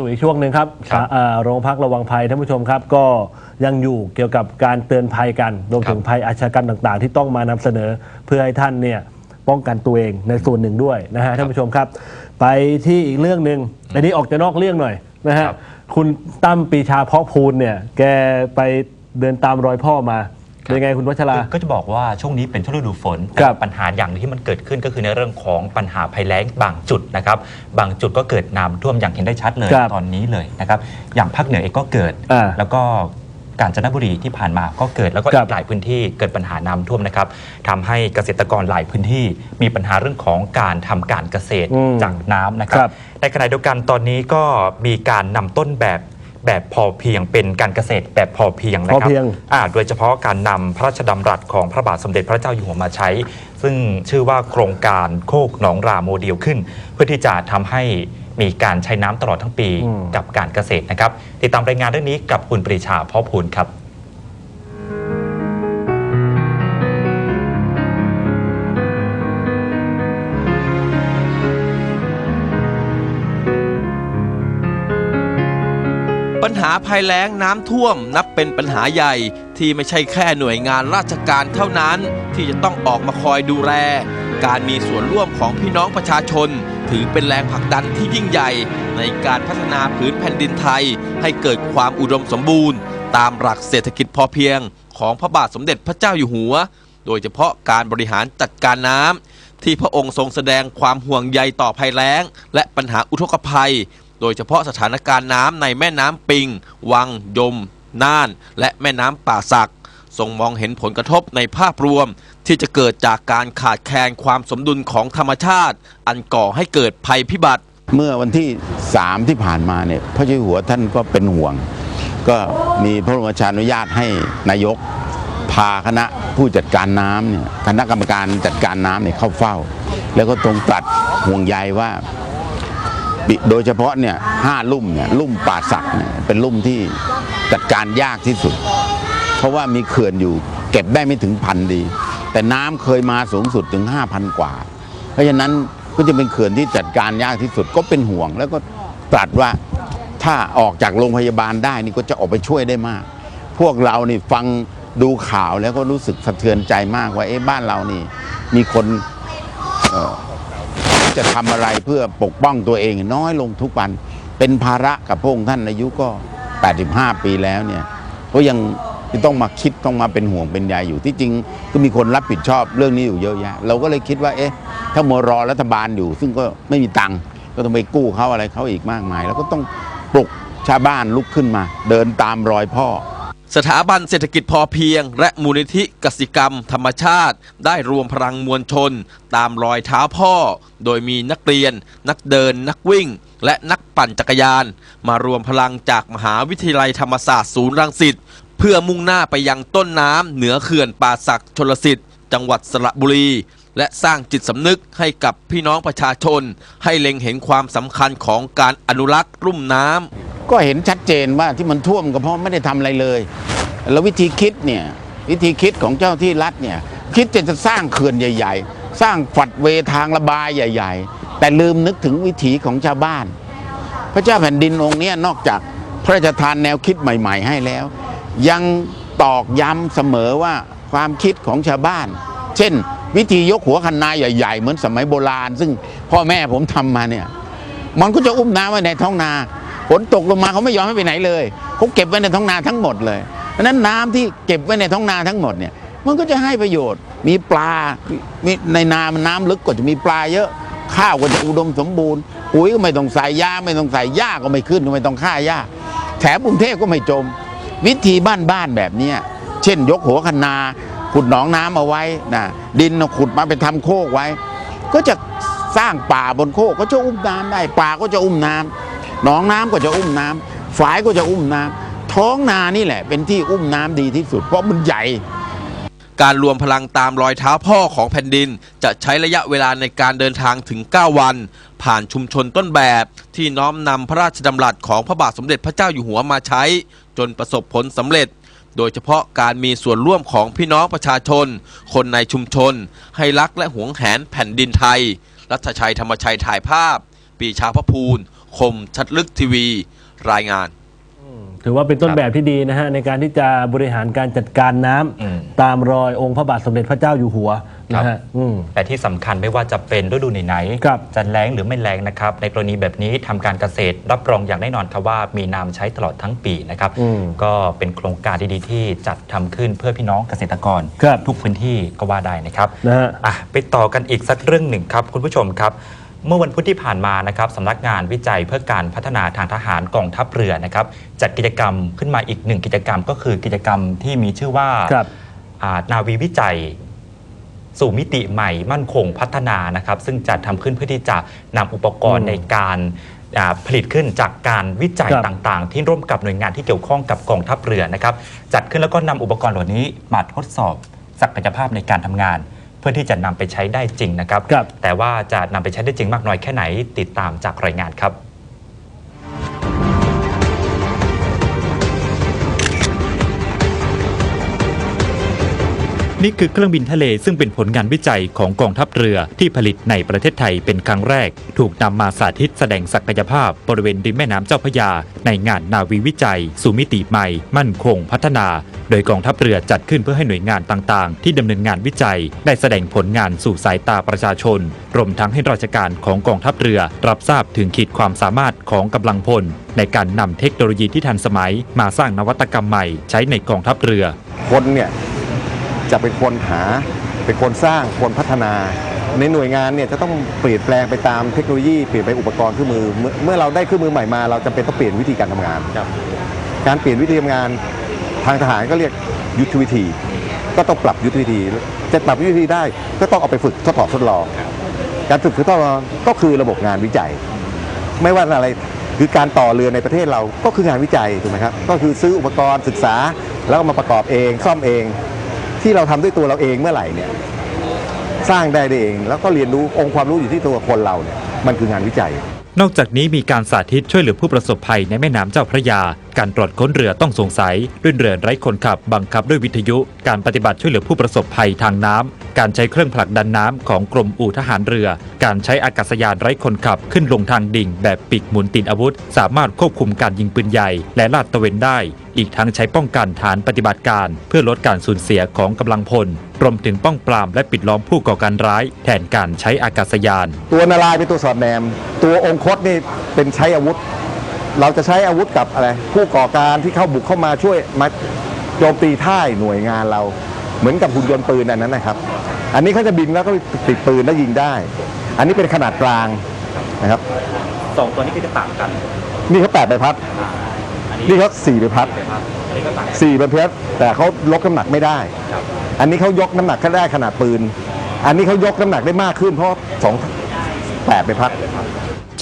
สู่อีกช่วงหนึ่งครับครับอ่าโรงพักระวังภัยท่านผู้ชมครับ ก็ยังอยู่เกี่ยวกับการเตือนภัยกันรวมถึงภัยอาชญากรรมต่างๆ ที่ต้องมานำเสนอเพื่อให้ท่านเนี่ยป้องกันตัวเองในส่วนหนึ่งด้วยนะฮะท่านผู้ชมครับ ไปที่อีกเรื่องหนึ่งอันนี้ออกจะนอกเรื่องหน่อยนะฮะครับ คุณตั้มปีชาเพาะพูนเนี่ยแกไปเดินตามรอยพ่อมา เป็นไงคุณวัชรา ก็จะบอกว่าช่วงนี้เป็นช่วงฤดูฝนครัแต่บปัญหาอย่างหนึ่งที่มันเกิดขึ้นก็คือในเรื่องของปัญหาภัยแล้งบางจุดนะครับ บางจุดก็เกิดน้ำท่วมอย่างเห็นได้ชัดเลยครับตอนนี้เลยนะครับ อย่างภาคเหนือเองก็เกิด อ่าแล้วก็กาญจนบุรีที่ผ่านมาก็เกิดแล้วก็ครัอีบกหลายพื้นที่เกิดปัญหาน้ำท่วมนะครับทำให้เกษตรกรหลายพื้นที่มีปัญหาเรื่องของการทำการเกษตรอืมจากน้ำนะครัครับบในขณะเดียวกันตอนนี้ก็มีการนำต้นแบบ แบบพอเพียงเป็นการเกษตรแบบพอเพียงนะคพรัอเพียง อ่าโดยเฉพาะการนำพระราชดำรัสของพระบาทสมเด็จพระเจ้าอยู่หัวมาใช้ ซึ่งชื่อว่าโครงการโคกหนองราโมเดลขึ้น เพื่อที่จะทำให้มีการใช้น้ำตลอดทั้งปีอืมกับการเกษตรนะครับ ติดตามรายงานเรื่องนี้กับคุณปรีชาเพาะพูนครับ ภัยแล้งน้ำท่วมนับเป็นปัญหาใหญ่ที่ไม่ใช่แค่หน่วยงานราชการเท่านั้น ที่จะต้องออกมาคอยดูแล การมีส่วนร่วมของพี่น้องประชาชน ถือเป็นแรงผลักดันที่ยิ่งใหญ่ ในการพัฒนาผืนแผ่นดินไทย ให้เกิดความอุดมสมบูรณ์ ตามหลักเศรษฐกิจพอเพียง ของพระบาทสมเด็จพระเจ้าอยู่หัว โดยเฉพาะการบริหารจัดการน้ำที่พระองค์ทรงแสดงความห่วงใยต่อภัยแล้ง และปัญหาอุทกภัย โดยเฉพาะสถานการณ์น้ำในแม่น้ำปิง วัง ยม น่าน และแม่น้ำป่าสักทรงมองเห็นผลกระทบในภาพรวม ที่จะเกิดจากการขาดแคลนความสมดุลของธรรมชาติ อันก่อให้เกิดภัยพิบัติ เมื่อวันที่ 3 ที่ผ่านมาเนี่ยพระเจ้าอยู่หัวท่านก็เป็นห่วง ก็มีพระบรมราชานุญาตให้นายกพาคณะผู้จัดการน้ำเนี่ยคณะกรรมการจัดการน้ำเนี่ยเข้าเฝ้า แล้วก็ตรงตรัสห่วงใยว่า โดยเฉพาะเนี่ยห้าลุ่มเนี่ยลุ่มป่าสักเนี่ยเป็นลุ่มที่จัดการยากที่สุด เพราะว่ามีเขื่อนอยู่เก็บได้ไม่ถึงพันดี แต่น้ำเคยมาสูงสุดถึง 5,000 กว่า เพราะฉะนั้นก็จะเป็นเขื่อนที่จัดการยากที่สุดก็เป็นห่วง แล้วก็ตรัสว่าถ้าออกจากโรงพยาบาลได้นี่ก็จะออกไปช่วยได้มาก พวกเรานี่ฟังดูข่าวแล้วก็รู้สึกสะเทือนใจมากว่าเอ๊ะบ้านเรานี่มีคน จะทำอะไรเพื่อปกป้องตัวเองน้อยลงทุกวัน เป็นภาระกับพระองค์ท่านอายุก็ 85 ปีแล้วเนี่ยก็ยังต้องมาคิดต้องมาเป็นห่วงเป็นใยอยู่ที่จริงก็มีคนรับผิดชอบเรื่องนี้อยู่เยอะแยะ เราก็เลยคิดว่า เอ๊ะ ถ้ามัวรอรัฐบาลอยู่ ซึ่งก็ไม่มีตังค์ก็ต้องไปกู้เขาอะไรเขาอีกมากมาย แล้วก็ต้องปลุกชาวบ้านลุกขึ้นมา เดินตามรอยพ่อ สถาบันเศรษฐกิจพอเพียง และมูลนิธิกสิกรรม ธรรมชาติ ได้รวมพลังมวลชน ตามรอยเท้าพ่อ โดยมีนักเรียน นักเดิน นักวิ่ง และนักปั่นจักรยาน มารวมพลังจากมหาวิทยาลัยธรรมศาสตร์ศูนย์รังสิตเพื่อมุ่งหน้าไปยังต้นน้ำเหนือเขื่อนป่าศักชลสิทธิ์จังหวัดสระบุรี และสร้างจิตสำนึกให้กับพี่น้องประชาชน ให้เล็งเห็นความสำคัญของการอนุรักษ์รุ่มน้ำก็เห็นชัดเจนว่าที่มันท่วมก็เพราะไม่ได้ทำอะไรเลย แล้ววิธีคิดเนี่ยวิธีคิดของเจ้าที่รัฐเนี่ยคิดจะจะสร้างเขื่อนใหญ่ ๆ สร้างฝัดเวทางระบายใหญ่ ๆ แต่ลืมนึกถึงวิถีของชาวบ้าน พระเจ้าแผ่นดินองค์นี้นอกจากพระราชทานแนวคิดใหม่ ๆ ให้แล้ว ยังตอกย้ำเสมอว่าความคิดของชาวบ้าน เช่น วิธียกหัวคันนาใหญ่ ๆ เหมือนสมัยโบราณ ซึ่งพ่อแม่ผมทำมาเนี่ย มันก็จะอุ้มน้ำไว้ในท้องนาฝนตกลงมาเขาไม่ยอมให้ไปไหนเลยเขาเก็บไว้ในท้องนาทั้งหมดเลยเพราะนั้นน้ำที่เก็บไว้ในท้องนาทั้งหมดเนี่ย มันก็จะให้ประโยชน์ มีปลามีในนามันน้ำลึกก็จะมีปลาเยอะ ข้าวก็จะอุดมสมบูรณ์ปุ๋ยก็ไม่ต้องใส่ยาไม่ต้องใส่หญ้าก็ไม่ขึ้นก็ไม่ต้องฆ่าหญ้าแถมกรุงเทพก็ไม่จม วิธีบ้านๆแบบเนี้เช่น ยกหัวคันนา ขุดหนองน้ำเอาไว้นะดินขุดมาไปทำโคกไว้ ก็จะสร้างป่าบนโคกก็จะอุ้มน้ำได้ ป่าก็จะอุ้มน้ำหนองน้ำก็จะอุ้มน้ำฝายก็จะอุ้มน้ำท้องนานี่แหละ เป็นที่อุ้มน้ำดีที่สุด เพราะมันใหญ่ การรวมพลังตามรอยเท้าพ่อของแผ่นดิน จะใช้ระยะเวลาในการเดินทางถึง 9 วัน ผ่านชุมชนต้นแบบที่น้อมนำพระราชดำรัสของพระบาทสมเด็จพระเจ้าอยู่หัวมาใช้ จนประสบผลสำเร็จ โดยเฉพาะการมีส่วนร่วมของพี่น้องประชาชน คนในชุมชน ให้รักและหวงแหนแผ่นดินไทย รัชชัยธรรมชัยถ่ายภาพ ปีชาพภูลคมชัดลึกทีวี รายงาน ถือว่าเป็นต้นครับแบบที่ดีนะฮะในการที่จะบริหารการจัดการน้ำอืมตามรอยองค์พระบาทสมเด็จพระเจ้าอยู่หัวนะฮะอืมแต่ที่สำคัญไม่ว่าจะเป็นฤดูไหนๆครับจะแล้งหรือไม่แล้งนะครับ ในกรณีแบบนี้ทำการเกษตรรับรองอย่างแน่นอนครับว่ามีน้ำใช้ตลอดทั้งปีนะครับอืมก็เป็นโครงการดีๆที่จัดทำขึ้นเพื่อพี่น้องเกษตรกรครับทุกพื้นที่ก็ว่าได้นะครับนะฮะอะไปต่อกันอีกสักเรื่องหนึ่งครับ คุณผู้ชมครับ เมื่อวันพุธที่ผ่านมานะครับสำนักงานวิจัยเพื่อการพัฒนาทางทหารกองทัพเรือนะครับจัดกิจกรรมขึ้นมาอีกหนึ่งกิจกรรมก็คือกิจกรรมที่มีชื่อว่าครับ อ่านาวีวิจัย สู่มิติใหม่มั่นคงพัฒนานะครับ ซึ่งจัดทำขึ้นเพื่อที่จะนำอุปกรอืณ์มในการอ่าผลิตขึ้นจากการวิจัยครับ ต่างๆ ที่ร่วมกับหน่วยงานที่เกี่ยวข้องกับกองทัพเรือนะครับ จัดขึ้นแล้วก็นำอุปกรณ์เหล่านี้มาทดสอบศักยภาพในการทำงาน เพื่อที่จะนำไปใช้ได้จริงนะครับครับแต่ว่าจะนำไปใช้ได้จริงมากน้อยแค่ไหนติดตามจากรายงานครับ นี่คือเครื่องบินทะเลซึ่งเป็นผลงานวิจัยของกองทัพเรือที่ผลิตในประเทศไทยเป็นครั้งแรก ถูกนำมาสาธิตแสดงศักยภาพบริเวณริมแม่น้ำเจ้าพระยา ในงานนาวีวิจัย สู่มิติใหม่ มั่นคงพัฒนา โดยกองทัพเรือจัดขึ้นเพื่อให้หน่วยงานต่างๆ ที่ดำเนินงานวิจัย ได้แสดงผลงานสู่สายตาประชาชน รวมทั้งให้ราชการของกองทัพเรือ รับทราบถึงขีดความสามารถของกำลังพล ในการนำเทคโนโลยีที่ทันสมัย มาสร้างนวัตกรรมใหม่ ใช้ในกองทัพเรือคนเนี่ย จะเป็นคนหา เป็นคนสร้างคนพัฒนา ในหน่วยงานเนี่ยจะต้องเปลี่ยนแปลงไปตามเทคโนโลยีเปลี่ยนไปอุปกรณ์เครื่องมือ เมื่อเมื่อเราได้เครื่องมือใหม่มา เราจำเป็นต้องเปลี่ยนวิธีการทำงาน การเปลี่ยนวิธีทำงานทางทหารก็เรียกยุทธวิธี ก็ต้องปรับยุทธวิธี จะปรับยุทธวิธีได้ก็ต้องเอาไปฝึกทดสอบทดลอง การฝึกทดลองก็คือระบบงานวิจัย ไม่ว่าอะไรคือการต่อเรือในประเทศเราก็คืองานวิจัยถูกไหมครับก็คือซื้ออุปกรณ์ศึกษาแล้วก็มาประกอบเองซ่อมเอง ที่เราทำด้วยตัวเราเองเมื่อไหร่เนี่ยสร้างได้เอง แล้วก็เรียนรู้องค์ความรู้อยู่ที่ตัวคนเราเนี่ยมันคืองานวิจัย นอกจากนี้มีการสาธิตช่วยเหลือผู้ประสบภัยในแม่น้ำเจ้าพระยาการตรวจค้นเรือต้องสงสัยด้วยเรือไร้คนขับบังคับด้วยวิทยุ การปฏิบัติช่วยเหลือผู้ประสบภัยทางน้ำการใช้เครื่องผลักดันน้ำของกรมอู่ทหารเรือ การใช้อากาศยานไร้คนขับขึ้นลงทางดิ่ง แบบปีกหมุนติดอาวุธ สามารถควบคุมการยิงปืนใหญ่ และลาดตระเวนได้ อีกทั้งใช้ป้องกันฐานปฏิบัติการ เพื่อลดการสูญเสียของกำลังพลรวมถึงป้องปรามและปิดล้อมผู้ก่อการร้าย แทนการใช้อากาศยาน ตัวนารายเป็นตัวสอดแนม ตัวองคตนี่เป็นใช้อาวุธ เราจะใช้อาวุธกับอะไรผู้ก่อการที่เข้าบุกเข้ามาช่วยมาโจมตีท่ายหน่วยงานเรา เหมือนกับหุ่นยนต์ปืนอันนั้นนะครับ อันนี้เขาจะบินแล้วก็ติดปืนแล้วยิงได้ อันนี้เป็นขนาดกลางนะครับสองตัวนี้ก็จะต่างกัน นี่เขาแปดใบพัด นี่เขาสี่ใบพัดอันนี้ก็ต่างสี่ใบพัดแต่เขาลดน้ำหนักไม่ได้ อันนี้เขายกน้ำหนักแค่ได้ขนาดปืน อันนี้เขายกน้ำหนักได้มากขึ้นเพราะสองแปดใบพัด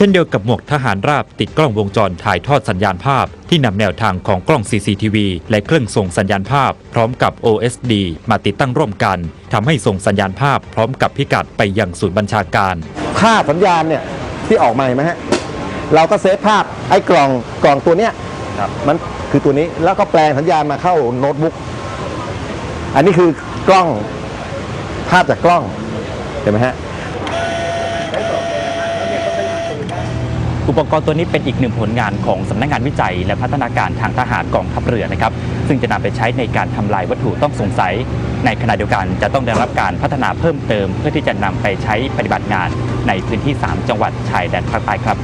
เช่นเดียวกับหมวกทหารราบติดกล้องวงจรถ่ายทอดสัญญาณภาพ ที่นำแนวทางของกล้อง CCTV และเครื่องส่งสัญญาณภาพ พร้อมกับ OSD มาติดตั้งร่วมกันทำให้ส่งสัญญาณภาพพร้อมกับพิกัดไปยังศูนย์บัญชาการภาพสัญญาณเนี่ยที่ออกมาเห็นไหมฮะเราก็เซฟภาพไอ้กล่องกล่องตัวเนี้ยมันคือตัวนี้แล้วก็แปลงสัญญาณมาเข้าโน้ตบุ๊กอันนี้คือกล้องภาพจากกล้องเห็นไหมฮะ อุปกรณ์ตัวนี้เป็นอีกหนึ่งผลงานของสำนักงานวิจัย และพัฒนาการทางทหารกองทัพเรือนะครับ ซึ่งจะนำไปใช้ในการทำลายวัตถุต้องสงสัย ในขณะเดียวกันจะต้องได้รับการพัฒนาเพิ่มเติม เพื่อที่จะนำไปใช้ปฏิบัติงานในพื้นที่ 3 จังหวัดชายแดนภาคใต้ครับ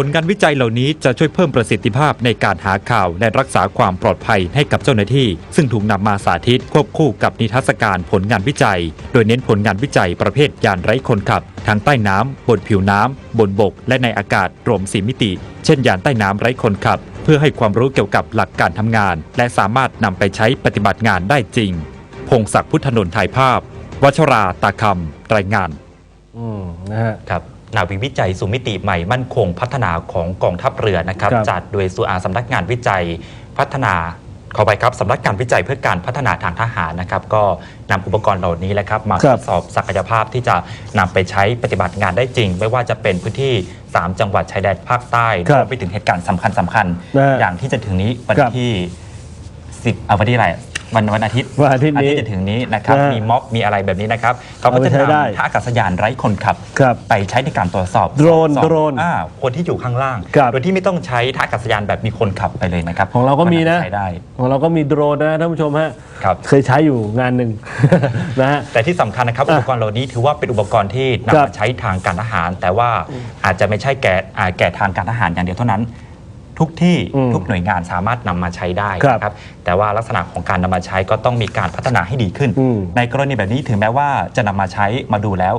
ผลการวิจัยเหล่านี้จะช่วยเพิ่มประสิทธิภาพในการหาข่าวและรักษาความปลอดภัยให้กับเจ้าหน้าที่ ซึ่งถูกนำมาสาธิตควบคู่กับนิทรรศการผลงานวิจัย โดยเน้นผลงานวิจัยประเภทยานไร้คนขับ ทั้งใต้น้ำบนผิวน้ำบนบก และในอากาศรวมสีมิติ เช่นยานใต้น้ำไร้คนขับ เพื่อให้ความรู้เกี่ยวกับหลักการทำงาน และสามารถนำไปใช้ปฏิบัติงานได้จริง พงศักดิ์พุทธนนท์ถ่ายภาพ วัชราตาคำรายงาน อืมนะฮะครับ นาวิวิจัยสู่มิติใหม่มั่นคงพัฒนาของกองทัพเรือนะครับ ครับ จัดโดยสุอาสำนักงานวิจัยพัฒนาขอไปครับสำนักงานวิจัยเพื่อการพัฒนาทางทหารนะครับ ก็นำอุปกรณ์เหล่านี้แหละครับ มาคทรับดสอบศักยภาพที่จะนำไปใช้ปฏิบัติงานได้จริง ไม่ว่าจะเป็นพื้นที่ 3 จังหวัดชายแดนภาคใต้ครัรบวมไปถึงเหตุการณ์สำคัญสำคัญนะฮะอย่างที่จะถึงนี้วันครับ ที่สิบเอาวันที่อะไร วันวันอาทิตย์วันอาทิตย์นี้จะถึงนี้นะครับนะฮะมีม็อบมีอะไรแบบนี้นะครับเขาก็เอาไปจะใช้ได้นำท่าอากาศยานไร้คนขับ ครับไปใช้ในการตรวจสอบโดรนสอบโดรนอ่าคนที่อยู่ข้างล่าง ครับ โดยที่ไม่ต้องใช้ท่าอากาศยานแบบมีคนขับไปเลยนะครับของเราก็มีนะใช้ได้ ของเราก็มีโดรนนะท่านผู้ชมฮะครับ เคยใช้อยู่งานหนึ่ง นะฮะ แต่ที่สำคัญนะครับ อะอุปกรณ์เหล่านี้ถือว่าเป็นอุปกรณ์ที่ครันำบมาใช้ทางการทหาร แต่ว่าอาจจะไม่ใช่แก่อ่าแก่ทางการทหารอย่างเดียวเท่านั้น ทุกที่อืมทุกหน่วยงานสามารถนำมาใช้ได้ครับนะครับแต่ว่าลักษณะของการนำมาใช้ก็ต้องมีการพัฒนาให้ดีขึ้น อืมในกรณีแบบนี้ถึงแม้ว่าจะนำมาใช้มาดูแล้ว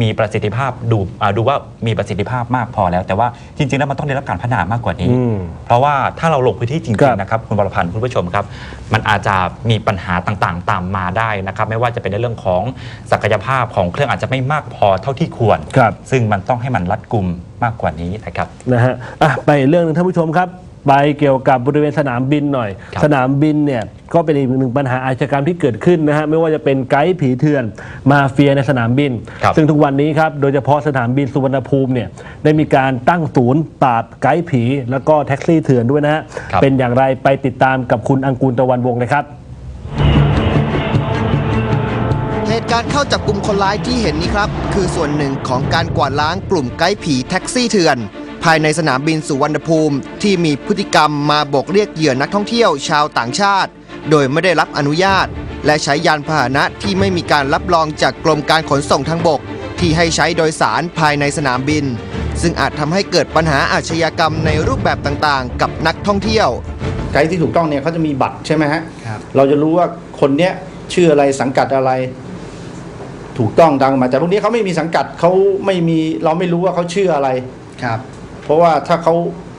มีประสิทธิภาพดูอ่าดูว่ามีประสิทธิภาพมากพอแล้ว แต่ว่าจริงๆแล้วมันต้องได้รับการพัฒนามากกว่านี้ อืมเพราะว่าถ้าเราลงพื้นที่จครัริงบ ๆนะครับคุณบรพันธ์คุณผู้ชมครับ มันอาจจะมีปัญหาต่างๆ ตามมาได้นะครับ ไม่ว่าจะเป็นในเรื่องของศักยภาพของเครื่องอาจจะไม่มากพอเท่าที่ควร ครับ ซึ่งมันต้องให้มันรัดกุมมากกว่านี้นะครับ นะฮะอะไปอีกเรื่องหนึงท่านผู้ชมครับ ไปเกี่ยวกับบริเวณสนามบินหน่อยครับสนามบินเนี่ยก็เป็นอีกหนึ่งปัญหาอาชญากรรมที่เกิดขึ้นนะฮะไม่ว่าจะเป็นไกด์ผีเถื่อนมาเฟียในสนามบินครับซึ่งทุกวันนี้ครับโดยเฉพาะสนามบินสุวรรณภูมิเนี่ยได้มีการตั้งศูนย์ปราบไกด์ผี แล้วก็แท็กซี่เถื่อนด้วยนะฮะครับเป็นอย่างไรไปติดตามกับคุณอังกูลตะวันวงศ์เลยครับเหตุการณ์เข้าจับกลุ่มคนร้ายที่เห็นนี้ครับ คือส่วนหนึ่งของการกวาดล้างกลุ่มไกด์ผีแท็กซี่เถื่อน ภายในสนามบินสุวรรณภูมิที่มีพฤติกรรมมาโบกเรียกเหยื่อนักท่องเที่ยวชาวต่างชาติ โดยไม่ได้รับอนุญาต และใช้ยานพาหนะที่ไม่มีการรับรองจากกรมการขนส่งทางบก ที่ให้ใช้โดยสารภายในสนามบิน ซึ่งอาจทำให้เกิดปัญหาอาชญากรรมในรูปแบบต่างๆ กับนักท่องเที่ยว ไกด์ที่ถูกต้องเนี่ยเขาจะมีบัตรใช่ไหมฮะเราจะรู้ว่าคนเนี้ยชื่ออะไรสังกัดอะไรถูกต้องดังมาแต่พวกนี้เขาไม่มีสังกัดเขาไม่มีเราไม่รู้ว่าเขาชื่ออะไรครับ เพราะว่าถ้าเขา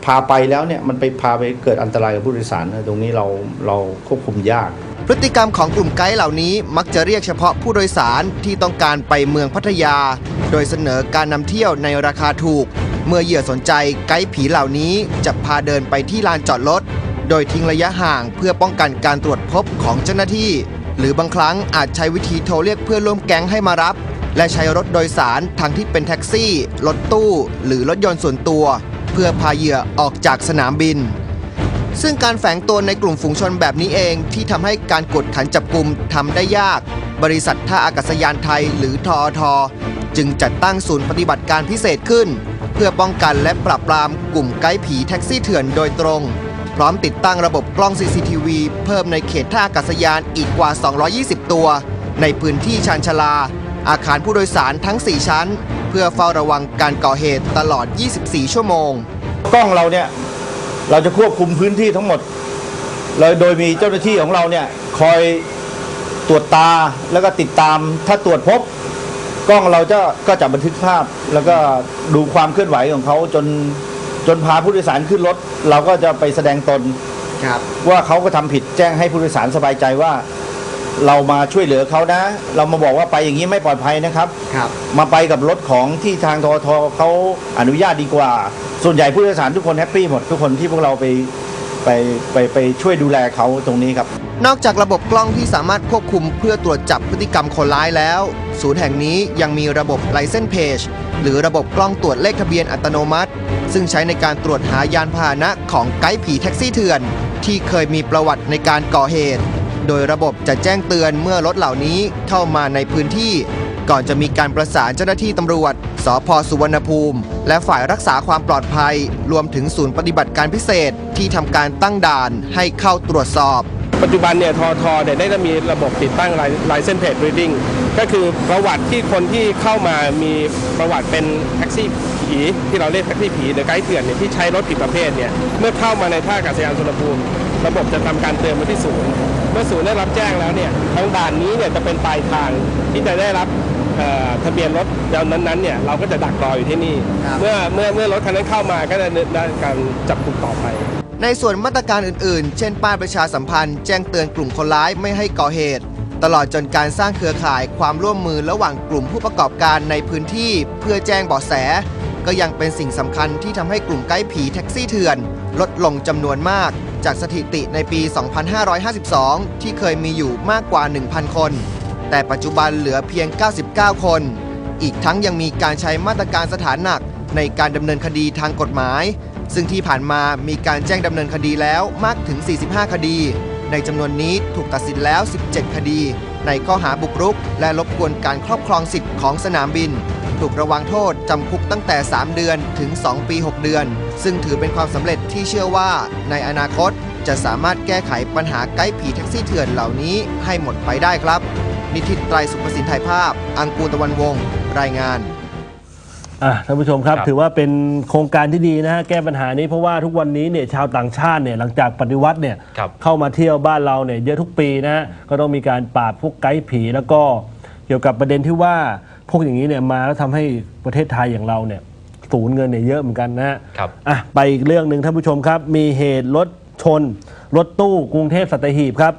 พาไปแล้วเนี่ยมันไปพาไปเกิดอันตรายกับผู้โดยสารนะตรงนี้เราเราควบคุมยาก พฤติกรรมของกลุ่มไกด์เหล่านี้มักจะเรียกเฉพาะผู้โดยสารที่ต้องการไปเมืองพัทยา โดยเสนอการนำเที่ยวในราคาถูก เมื่อเหยื่อสนใจไกด์ผีเหล่านี้จะพาเดินไปที่ลานจอดรถโดยทิ้งระยะห่างเพื่อป้องกันการตรวจพบของเจ้าหน้าที่ หรือบางครั้งอาจใช้วิธีโทรเรียกเพื่อนร่วมแก๊งให้มารับ และใช้รถโดยสารทางที่เป็นแท็กซี่ รถตู้ หรือรถยนต์ส่วนตัว เพื่อพาเหยื่อออกจากสนามบิน ซึ่งการแฝงตัวในกลุ่มฝูงชนแบบนี้เองที่ทำให้การกดขันจับกลุ่มทำได้ยาก บริษัทท่าอากาศยานไทย หรือทอทจึงจัดตั้งศูนย์ปฏิบัติการพิเศษขึ้น เพื่อป้องกันและปราบปรามกลุ่มไกด์ผีแท็กซี่เถื่อนโดยตรง พร้อมติดตั้งระบบกล้อง CCTV เพิ่มในเขตท่าอากาศยานอีกกว่า 220 ตัว ในพื้นที่ชานชาลา อาคารผู้โดยสารทั้ง 4 ชั้น เพื่อเฝ้าระวังการก่อเหตุตลอด 24 ชั่วโมง กล้องเราเนี่ยเราจะควบคุมพื้นที่ทั้งหมดเลยโดยมีเจ้าหน้าที่ของเราเนี่ยคอยตรวจตาแล้วก็ติดตามถ้าตรวจพบ กล้องเราจะก็จะบันทึกภาพ แล้วก็ดูความเคลื่อนไหวของเขาจนจนพาผู้โดยสารขึ้นรถ เราก็จะไปแสดงตนครับว่าเขาก็ทำผิดแจ้งให้ผู้โดยสารสบายใจว่า เรามาช่วยเหลือเขานะ เรามาบอกว่าไปอย่างนี้ไม่ปลอดภัยนะครับ ครับ มาไปกับรถของที่ทางททเขาอนุญาตดีกว่า ส่วนใหญ่ผู้โดยสารทุกคนแฮปปี้หมดทุกคนที่พวกเราไปไปไปไปช่วยดูแลเขาตรงนี้ครับ นอกจากระบบกล้องที่สามารถควบคุมเพื่อตรวจจับพฤติกรรมคนร้ายแล้ว ศูนย์แห่งนี้ยังมีระบบ License Page หรือระบบกล้องตรวจเลขทะเบียนอัตโนมัติ ซึ่งใช้ในการตรวจหายานพาหนะของไกด์ผีแท็กซี่เถื่อน ที่เคยมีประวัติในการก่อเหตุ โดยระบบจะแจ้งเตือนเมื่อรถเหล่านี้เข้ามาในพื้นที่ ก่อนจะมีการประสานเจ้าหน้าที่ตำรวจ สพสุวรรณภูมิ และฝ่ายรักษาความปลอดภัย รวมถึงศูนย์ปฏิบัติการพิเศษที่ทำการตั้งด่านให้เข้าตรวจสอบ ปัจจุบันเนี่ยทอทอเนี่ยได้มีระบบติดตั้ง License Plate Reading ก็คือประวัติที่คนที่เข้ามามีประวัติเป็นแท็กซี่ผีที่เราเรียกแท็กซี่ผีหรือไกด์เถื่อนเนี่ยที่ใช้รถผิดประเภทเนี่ยเมื่อเข้ามาในท่าอากาศยานสุวรรณภูมิ ระบบจะทำการเตือนมาที่ศูนย์ เมื่อศูนย์ได้รับแจ้งแล้วเนี่ยทางด่านนี้เนี่ยจะเป็นปลายทางที่จะได้รับเอ่อทะเบียนรถแล้วนั้นๆเนี่ยเราก็จะดักรออยู่ที่นี่ครับเมื่อเมื่อเมื่อรถคันนั้นเข้ามาก็จะดำเนินการจับกลุ่มต่อไป ในส่วนมาตรการอื่นๆ เช่นป้ายประชาสัมพันธ์แจ้งเตือนกลุ่มคนร้ายไม่ให้ก่อเหตุ ตลอดจนการสร้างเครือข่ายความร่วมมือระหว่างกลุ่มผู้ประกอบการในพื้นที่ เพื่อแจ้งเบาะแส ก็ยังเป็นสิ่งสำคัญที่ทำให้กลุ่มไกด์ผีแท็กซี่เถื่อน ลดลงจำนวนมาก จากสถิติในปี 2552 ที่เคยมีอยู่มากกว่า 1,000 คน แต่ปัจจุบันเหลือเพียง 99 คน อีกทั้งยังมีการใช้มาตรการสถานหนักในการดำเนินคดีทางกฎหมาย ซึ่งที่ผ่านมามีการแจ้งดำเนินคดีแล้วมากถึง 45 คดี ในจำนวนนี้ถูกตัดสินแล้ว 17 คดี ในข้อหาบุกรุก และรบกวนการครอบครองสิทธิ์ของสนามบิน ถูกระวังโทษจำคุกตั้งแต่ 3 เดือนถึง 2 ปี 6 เดือน ซึ่งถือเป็นความสำเร็จที่เชื่อว่า ในอนาคตจะสามารถแก้ไขปัญหาไกด์ผีแท็กซี่เถื่อนเหล่านี้ให้หมดไปได้ครับ นิติไตรสุภสินถ่ายภาพ อังกูลตะวันวงศ์รายงานอะท่านผู้ชมครับครับ ถือว่าเป็นโครงการที่ดีนะฮะแก้ปัญหานี้เพราะว่าทุกวันนี้เนี่ยชาวต่างชาติเนี่ยหลังจากปฏิวัติเนี่ยครับเข้ามาเที่ยวบ้านเราเนี่ยเยอะทุกปีนะฮะก็ต้องมีการปราบพวกไกด์ผีแล้วก็เกี่ยวกับประเด็นที่ว่า พวกอย่างนี้เนี่ยมาแล้วทำให้ประเทศไทยอย่างเราเนี่ยสูญเงินเนี่ยเยอะเหมือนกันนะฮะครับ อะไปอีกเรื่องหนึ่งท่านผู้ชมครับ มีเหตุรถชน รถตู้กรุงเทพสัตหีบครับ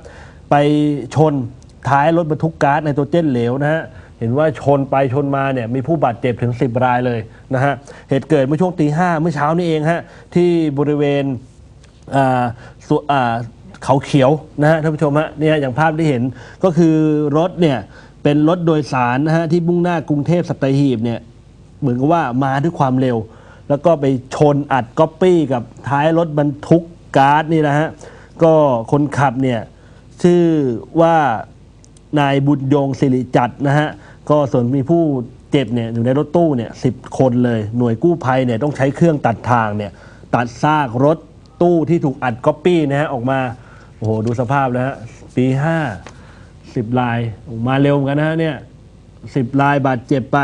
ไปชนท้ายรถบรรทุกก๊าซไนโตรเจนเหลวนะฮะเห็นว่าชนไปชนมาเนี่ยมีผู้บาดเจ็บถึง 10 รายเลยนะฮะเหตุเกิดเมื่อช่วงตีห้าเมื่อเช้านี้เองฮะที่บริเวณอ่าส่วนอ่าเขาเขียวนะฮะท่านผู้ชมฮะเนี่ยอย่างภาพที่เห็นก็คือรถเนี่ย เป็นรถโดยสารนะฮะที่มุ่งหน้ากรุงเทพสัตหีบเนี่ยเหมือนกับว่ามาด้วยความเร็ว แล้วก็ไปชนอัดก๊อปปี้กับท้ายรถบรรทุกก๊าซนี่นะฮะก็คนขับเนี่ยชื่อว่านายบุญยงสิริจัดนะฮะก็ส่วนมีผู้เจ็บเนี่ยอยู่ในรถตู้เนี่ยสิคนเลยหน่วยกู้ภัยเนี่ยต้องใช้เครื่องตัดทางเนี่ยตัดซากรถตู้ที่ถูกอัดก๊อปปี้นะฮะออกมาโอ้โหดูสภาพแล้วฮะปีห้า สิบลายออกมาเร็วเหมือนกันนะฮะเนี่ยสิบลายบาดเจ็บไป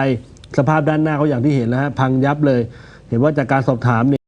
สภาพด้านหน้าเขาอย่างที่เห็นแล้วฮะพังยับเลย เห็นว่าจากการสอบถามเนี่ย